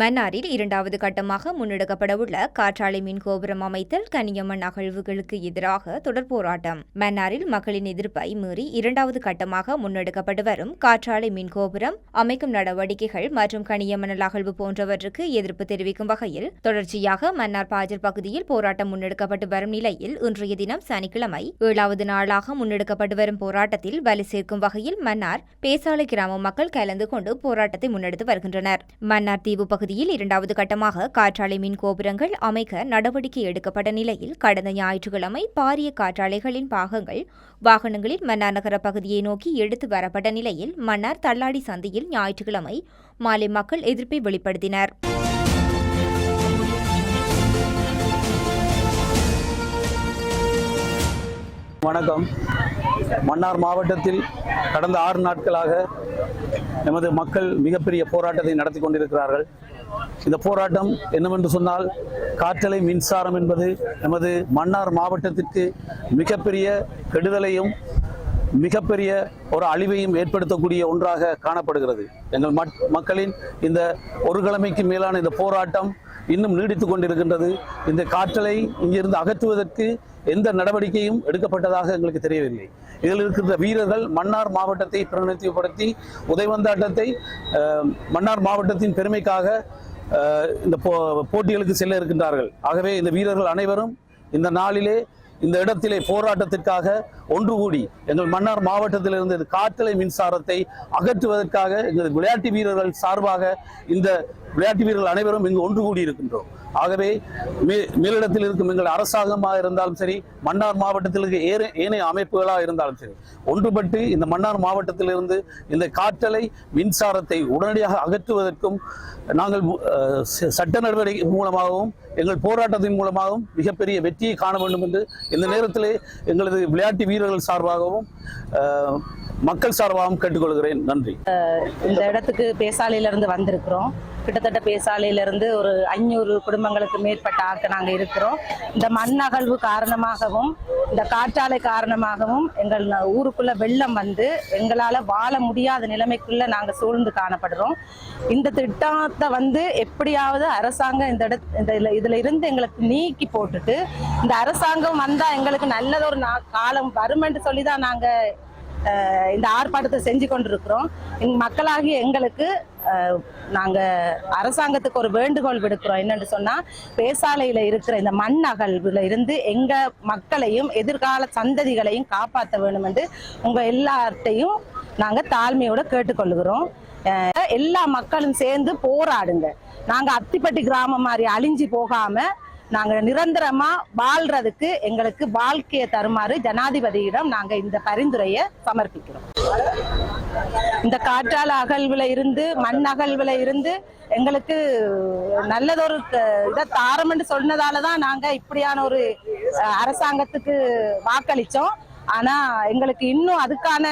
மன்னாரில் இரண்டாவது கட்டமாக முன்னெடுக்கப்படவுள்ள காற்றாலை மின் கோபுரம் அமைத்தல் கனியம்மன் அகழ்வுகளுக்கு எதிராக தொடர் போராட்டம். மன்னாரில் மக்களின் எதிர்ப்பை மீறி இரண்டாவது கட்டமாக முன்னெடுக்கப்பட்டு வரும் காற்றாலை மின் கோபுரம் அமைக்கும் நடவடிக்கைகள் மற்றும் கனியம்மனல் அகழ்வு போன்றவற்றுக்கு எதிர்ப்பு தெரிவிக்கும் வகையில் தொடர்ச்சியாக மன்னார் பாஜர் பகுதியில் போராட்டம் முன்னெடுக்கப்பட்டு வரும் நிலையில் இன்றைய தினம் சனிக்கிழமை ஏழாவது நாளாக முன்னெடுக்கப்பட்டு வரும் போராட்டத்தில் வலு சேர்க்கும் வகையில் மன்னார் பேசாலை கிராம மக்கள் கலந்து கொண்டு போராட்டத்தை முன்னெடுத்து வருகின்றனர். மன்னார் தீவு பகுதியில் இரண்டாவது கட்டமாக காற்றாலை மின் கோபுரங்கள் அமைக்க நடவடிக்கை எடுக்கப்பட்ட நிலையில் கடந்த ஞாயிற்றுக்கிழமை பாரிய காற்றாலைகளின் பாகங்கள் வாகனங்களில் மன்னார் நகர பகுதியை நோக்கி எடுத்து வரப்பட்ட நிலையில் மன்னார் தள்ளாடி சந்தையில் ஞாயிற்றுக்கிழமை மாலை மக்கள் எதிர்ப்பை வெளிப்படுத்தினர். வணக்கம். மன்னார் மாவட்டத்தில் கடந்த ஆறு நாட்களாக எமது மக்கள் மிகப்பெரிய போராட்டத்தை நடத்தி கொண்டிருக்கிறார்கள். இந்த போராட்டம் என்னவென்று சொன்னால் காற்றலை மின்சாரம் என்பது எமது மன்னார் மாவட்டத்திற்கு மிகப்பெரிய கெடுதலையும் மிகப்பெரிய ஒரு அழிவையும் ஏற்படுத்தக்கூடிய ஒன்றாக காணப்படுகிறது. எங்கள் மக்- மக்களின் இந்த ஒரு கிழமைக்கு மேலான இந்த போராட்டம் இன்னும் நீடித்து கொண்டிருக்கின்றது. இந்த காற்றலை இங்கிருந்து அகற்றுவதற்கு எந்த நடவடிக்கையும் எடுக்கப்பட்டதாக எங்களுக்கு தெரியவில்லை. இதில் இருக்கின்ற வீரர்கள் மன்னார் மாவட்டத்தை பிரதிநிதித்துவப்படுத்தி உதைவந்தாட்டத்தை மன்னார் மாவட்டத்தின் பெருமைக்காக இந்த போ போட்டிகளுக்கு செல்ல இருக்கின்றார்கள். ஆகவே இந்த வீரர்கள் அனைவரும் இந்த நாளிலே இந்த இடத்திலே போராட்டத்திற்காக ஒன்று கூடி எங்கள் மன்னார் மாவட்டத்திலிருந்து இந்த காற்றலை மின்சாரத்தை அகற்றுவதற்காக எங்கள் விளையாட்டு வீரர்கள் சார்பாக இந்த விளையாட்டு வீரர்கள் அனைவரும் இங்கு ஒன்று கூடி இருக்கின்றோம் ஆகவே மேலிடத்தில் இருக்கும் எங்கள் அரசாங்கமாக இருந்தாலும் சரி மன்னார் மாவட்டத்தில் இருக்க ஏற- ஏனைய அமைப்புகளாக இருந்தாலும் சரி ஒன்றுபட்டு இந்த மன்னார் மாவட்டத்திலிருந்து இந்த காற்றலை மின்சாரத்தை உடனடியாக அகற்றுவதற்கும் நாங்கள் ச- சட்ட நடவடிக்கை மூலமாகவும் எங்கள் போராட்டத்தின் மூலமாகவும் மிகப்பெரிய வெற்றியை காண வேண்டும் என்று இந்த நேரத்திலே எங்களது விளையாட்டு வீரர்கள் சார்பாகவும் மக்கள் சார்பாகவும் கேட்டுக்கொள்கிறேன். நன்றி. இந்த இடத்துக்கு பேசாலையிலிருந்து வந்திருக்கிறோம். கிட்டத்தட்ட பேசாலையிலிருந்து ஒரு ஐநூறு குடும்பங்களுக்கு மேற்பட்ட ஆட்கள் நாங்கள் இருக்கிறோம். இந்த மண் அகழ்வு காரணமாகவும் இந்த காற்றாலை காரணமாகவும் எங்கள் ஊருக்குள்ள வெள்ளம் வந்து எங்களால் வாழ முடியாத நிலைமைக்குள்ள நாங்கள் சூழ்ந்து காணப்படுறோம். இந்த திட்டத்தை வந்து எப்படியாவது அரசாங்கம் இந்த இட இந்த இதுல- இருந்து எங்களுக்கு நீக்கி போட்டுட்டு இந்த அரசாங்கம் வந்தா எங்களுக்கு நல்லதொரு நா- காலம் வருமென்று சொல்லி தான் நாங்கள் இந்த ஆர்ப்பாட்டத்தை செஞ்சு கொண்டிருக்கிறோம். எங்க மக்களாகிய எங்களுக்கு நாங்கள் நாங்க அரசாங்கத்துக்கு ஒரு வேண்டுகோள் விடுக்கிறோம். என்னன்னு சொன்னா பேசாலையில இருக்கிற இந்த மண் அகழ்வுல இருந்து எங்க மக்களையும் எதிர்கால சந்ததிகளையும் காப்பாற்ற வேண்டும் என்று உங்க எல்லார்ட்டையும் நாங்க தாழ்மையோட கேட்டுக்கொள்கிறோம். எல்லா மக்களும் சேர்ந்து போராடுங்க. நாங்க அத்திப்பட்டி கிராமம் மாதிரி அழிஞ்சு போகாம நாங்க நிரந்தரமா வாழ்றதுக்கு எங்களுக்கு வாழ்க்கையை தருமாறு ஜனாதிபதியிடம் நாங்க இந்த பரிந்துரையை சமர்ப்பிக்கிறோம். இந்த காற்றால அகழ்வில் இருந்து மண் அகழ்வில் இருந்து எங்களுக்கு நல்லதொரு இதை தாரம்னு சொன்னதாலதான் நாங்க இப்படியான ஒரு அரசாங்கத்துக்கு வாக்களிச்சோம். ஆனா எங்களுக்கு இன்னும் அதுக்கான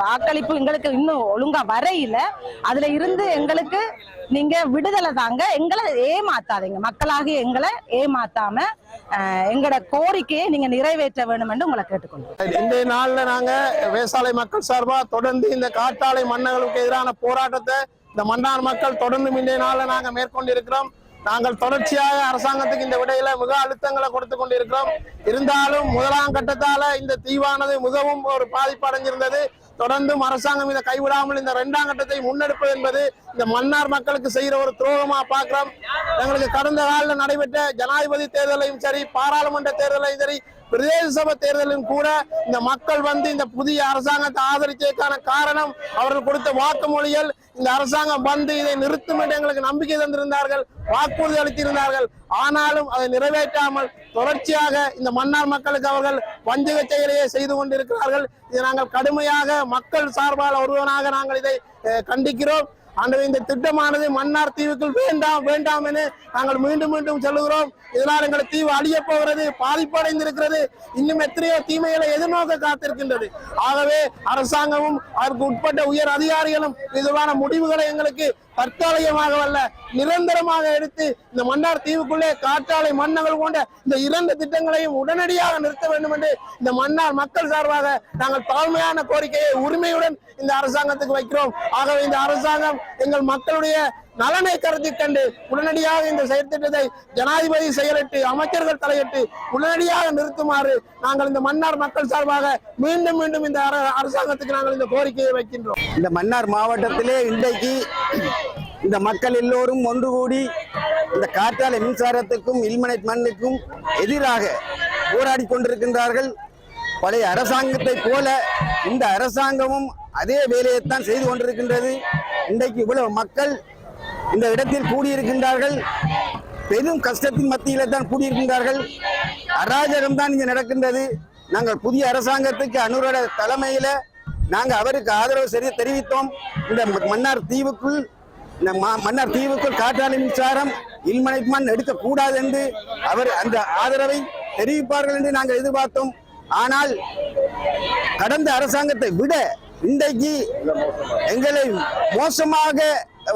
வாக்களிப்பு எங்களுக்கு இன்னும் ஒழுங்கா வரையில. அதுல இருந்து எங்களுக்கு நீங்க விடுதலை தாங்க. எங்களை ஏமாத்தாதீங்க. மக்களாகி எங்களை ஏமாத்தாம எங்களோட கோரிக்கையை நீங்க நிறைவேற்ற வேண்டும் என்று உங்களை கேட்டுக்கொள்கிறோம். இந்த நாள்ல நாங்க விவசாய மக்கள் சார்பா தொடர்ந்து இந்த காற்றாலை மன்னர்களுக்கு எதிரான போராட்டத்தை இந்த மன்னார் மக்கள் தொடர்ந்து இன்றைய நாள்ல நாங்க மேற்கொண்டிருக்கிறோம். நாங்கள் தொடர்ச்சியாக அரசாங்கத்துக்கு இந்த விடையில மிக அழுத்தங்களை கொடுத்து கொண்டிருக்கிறோம். இருந்தாலும் முதலாம் கட்டத்தால இந்த தீவானது மிகவும் ஒரு பாதிப்பு அடைஞ்சிருந்தது. தொடர்ந்தும் அரசாங்கம் இதை கைவிடாமல் இந்த இரண்டாம் கட்டத்தை முன்னெடுப்பது என்பது இந்த மன்னார் மக்களுக்கு செய்யற ஒரு துரோகமா பார்க்கிறோம். எங்களுக்கு கடந்த காலில் நடைபெற்ற ஜனாதிபதி தேர்தலையும் சரி பாராளுமன்ற தேர்தலையும் சரி பிரதேச சபை தேர்தலிலும் கூட இந்த மக்கள் வந்து இந்த புதிய அரசாங்கத்தை ஆதரிச்சதுக்கான காரணம் அவர்கள் கொடுத்த வாக்குமொழிகள் இந்த அரசாங்கம் வந்து இதை நிறுத்தும் என்று எங்களுக்கு நம்பிக்கை தந்திருந்தார்கள் வாக்குறுதி அளித்திருந்தார்கள். ஆனாலும் அதை நிறைவேற்றாமல் தொடர்ச்சியாக இந்த மன்னார் மக்களுக்கு அவர்கள் வஞ்சக செயலையே செய்து கொண்டிருக்கிறார்கள். இதை நாங்கள் கடுமையாக மக்கள் சார்பால் ஒருவனாக நாங்கள் இதை கண்டிக்கிறோம். அந்த இந்த திட்டமானது மன்னார் தீவுக்குள் வேண்டாம் வேண்டாம் என நாங்கள் மீண்டும் மீண்டும் சொல்லுகிறோம். இதனால் எங்கள் தீவு அழிய போகிறது பாதிப்படைந்திருக்கிறது. இன்னும் எத்தனையோ தீமைகளை எதிர்நோக்க காத்திருக்கின்றது. ஆகவே அரசாங்கமும் அதற்கு உட்பட்ட உயர் அதிகாரிகளும் இதுவான முடிவுகளை எங்களுக்கு தற்காலிகமாக அல்ல நிரந்தரமாக எடுத்து இந்த மன்னார் தீவுக்குள்ளே காற்றாலை மன்னங்கள் கொண்ட இந்த இரண்டு திட்டங்களையும் உடனடியாக நிறுத்த வேண்டும் என்று இந்த மன்னார் மக்கள் சார்பாக நாங்கள் தாழ்மையான கோரிக்கையை உரிமையுடன் இந்த அரசாங்கத்துக்கு வைக்கிறோம். ஆகவே இந்த அரசாங்கம் எங்கள் மக்களுடைய நலனை கருதி கண்டு உடனடியாக இந்த செயற்திட்டத்தை ஜனாதிபதி செயலிட்டு அமைச்சர்கள் தலையிட்டு உடனடியாக நிறுத்துமாறு நாங்கள் இந்த மன்னார் மக்கள் சார்பாக மீண்டும் மீண்டும் இந்த அரசாங்கத்துக்கு நாங்கள் இந்த கோரிக்கையை வைக்கின்றோம். இந்த மன்னார் மாவட்டத்திலே இன்றைக்கு இந்த மக்கள் எல்லோரும் ஒன்று கூடி இந்த காற்றாலை மின்சாரத்துக்கும் இல்மனைட் மண்ணுக்கும் எதிராக போராடி கொண்டிருக்கின்றார்கள். பழைய அரசாங்கத்தை போல இந்த அரசாங்கமும் அதே வேலையைத்தான் செய்து கொண்டிருக்கின்றது. இன்றைக்கு இவ்வளவு மக்கள் இந்த இடத்தில் கூடியிருக்கின்றார்கள். பெரும் கஷ்டத்தின் மத்தியில தான் கூடியிருக்கின்றார்கள். அராஜகம் தான் இங்கே நடக்கின்றது. நாங்கள் புதிய அரசாங்கத்துக்கு அனுரோட தலைமையில நாங்கள் அவருக்கு ஆதரவு சரி தெரிவித்தோம். இந்த மன்னார் தீவுக்குள் இந்த ம- மன்னார் தீவுக்குள் காற்றாலை மின்சாரம் இல்மனை மண் எடுக்கக்கூடாது என்று அவர் அந்த ஆதரவை தெரிவிப்பார்கள் என்று நாங்கள் எதிர்பார்த்தோம். ஆனால் கடந்த அரசாங்கத்தை விட இன்றைக்கு எங்களை மோசமாக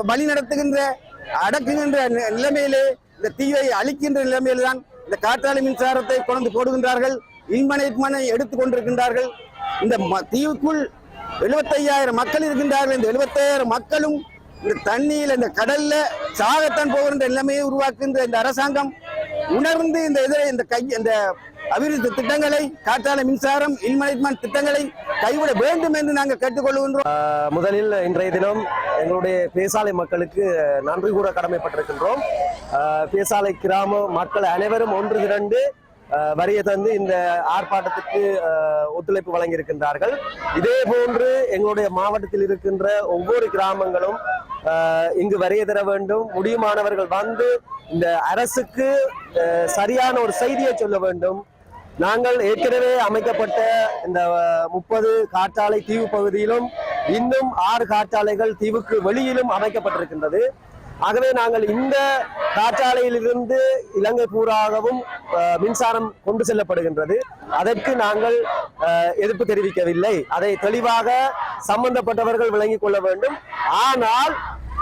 வழி நடத்துகின்ற அடக்குகின்ற நிலைமையிலே இந்த தீவை அழிக்கின்ற நிலைமையில்தான் தான் இந்த காற்றாலை மின்சாரத்தை கொண்டு போடுகின்றார்கள். இன்மனை மனை எடுத்துக் கொண்டிருக்கின்றார்கள் இந்த ம- தீவுக்குள் எழுபத்தையாயிரம் மக்கள் இருக்கின்றார்கள். இந்த எழுபத்தையாயிரம் மக்களும் இந்த தண்ணியில் இந்த கடல்ல சாகத்தான் போகின்ற நிலைமையை உருவாக்குகின்ற இந்த அரசாங்கம் உணர்ந்து இந்த இதை இந்த கை இந்த அபிவிருத்தி திட்டங்களை காற்றாலை மின்சாரம் இன்மேனேஜ்மெண்ட் திட்டங்களை கைவிட வேண்டும் என்று நாங்கள் கேட்டுக்கொள்கின்றோம். முதலில் இன்றைய தினம் எங்களுடைய பேசாலை மக்களுக்கு நன்றி கூற கடமைப்பட்டிருக்கின்றோம். பேசாலை கிராம மக்கள் அனைவரும் ஒன்று திரண்டு அஹ், வரியை தந்து இந்த ஆர்ப்பாட்டத்துக்கு ஒத்துழைப்பு வழங்கியிருக்கின்றார்கள். இதே போன்று எங்களுடைய மாவட்டத்தில் இருக்கின்ற ஒவ்வொரு கிராமங்களும் இங்கு வரைய தர வேண்டும். முடியுமானவர்கள் வந்து இந்த அரசுக்கு சரியான ஒரு செய்தியை சொல்ல வேண்டும். நாங்கள் ஏற்கனவே அமைக்கப்பட்ட இந்த முப்பது காற்றாலை தீவு பகுதியிலும் இன்னும் ஆறு காற்றாலைகள் தீவுக்கு வெளியிலும் அமைக்கப்பட்டிருக்கின்றது. ஆகவே நாங்கள் இந்த காற்றாலையிலிருந்து இலங்கை பூராகவும் மின்சாரம் கொண்டு செல்லப்படுகின்றது. அதற்கு நாங்கள் எதிர்ப்பு தெரிவிக்கவில்லை. அதை தெளிவாக சம்பந்தப்பட்டவர்கள் விளங்கிக் கொள்ள வேண்டும். ஆனால்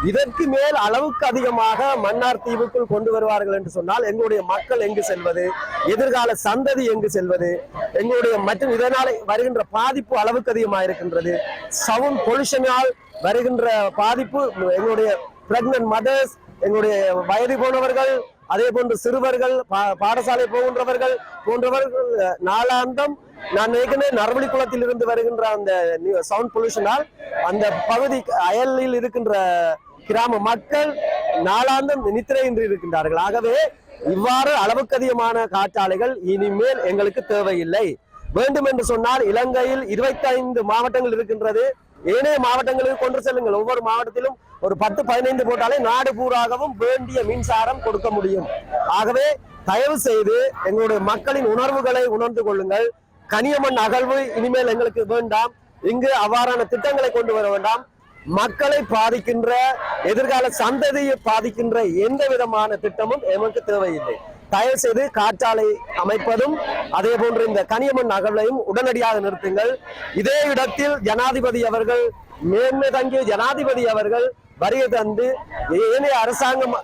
இதற்கு மேல் அளவுக்கு அதிகமாக மன்னார் தீவுக்குள் கொண்டு வருவார்கள் என்று சொன்னால் எங்களுடைய மக்கள் எங்கு செல்வது? எதிர்கால சந்ததி எங்கு செல்வது? எங்களுடைய மற்றும் இதனால் வருகின்ற பாதிப்பு அளவுக்கு அதிகமாக இருக்கின்றது. சவுண்ட் பொல்யூஷனால் வருகின்ற பாதிப்பு எங்களுடைய பிரெக்னன்ட் மதர்ஸ் எங்களுடைய வயது போனவர்கள் அதே போன்று சிறுவர்கள் பா- பாடசாலை போகின்றவர்கள் போன்றவர்கள் நாளாந்தம் நான் ஏற்கனவே நரவழி குளத்தில் இருந்து வருகின்ற அந்த சவுண்ட் பொல்யூஷனால் அந்த பகுதி அயலில் இருக்கின்ற கிராம மக்கள் நாளாந்தம் நித்திரையின்றி இருக்கின்றார்கள். ஆகவே இவ்வாறு அளவுக்கு அதிகமான காற்றாலைகள் இனிமேல் எங்களுக்கு தேவையில்லை. வேண்டும் என்று சொன்னால் இலங்கையில் 25 மாவட்டங்கள் இருக்கின்றது. ஏனைய மாவட்டங்களுக்கு கொண்டு செல்லுங்கள். ஒவ்வொரு மாவட்டத்திலும் ஒரு பத்து பதினைந்து போட்டாலே நாடு பூராகவும் வேண்டிய மின்சாரம் கொடுக்க முடியும். ஆகவே தயவு செய்து எங்களுடைய மக்களின் உணர்வுகளை உணர்ந்து கொள்ளுங்கள். கனியமண் அகழ்வு இனிமேல் எங்களுக்கு வேண்டாம். இங்கு அவ்வாறான திட்டங்களை கொண்டு வர வேண்டாம். மக்களை பாதிக்கின்ற எதிர்கால சந்ததியை பாதிக்கின்ற எந்த விதமான திட்டமும் எமக்கு தேவையில்லை. தயவு செய்து காற்றாலை அமைப்பதும் அதே போன்று இந்த கனியம்மன் அகழ்வையும் உடனடியாக நிறுத்துங்கள். இதே இடத்தில் ஜனாதிபதி அவர்கள் மேன்மை தங்கிய ஜனாதிபதி அவர்கள் வரிய தந்து ஏனைய அரசாங்கம்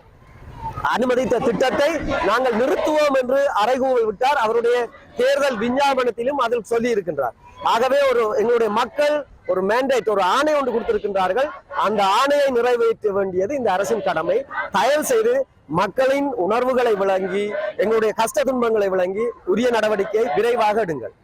அனுமதித்த திட்டத்தை நாங்கள் நிறுத்துவோம் என்று அறைகூவல் விட்டார். அவருடைய தேர்தல் விஞ்ஞாபனத்திலும் அதில் சொல்லி இருக்கின்றார் ஆகவே ஒரு எங்களுடைய மக்கள் ஒரு மேண்டேட் ஒரு ஆணை ஒன்று கொடுத்திருக்கின்றார்கள். அந்த ஆணையை நிறைவேற்ற வேண்டியது இந்த அரசின் கடமை. தயவு செய்து மக்களின் உணர்வுகளை விளங்கி எங்களுடைய கஷ்ட துன்பங்களை விளங்கி உரிய நடவடிக்கையை விரைவாக எடுங்கள்.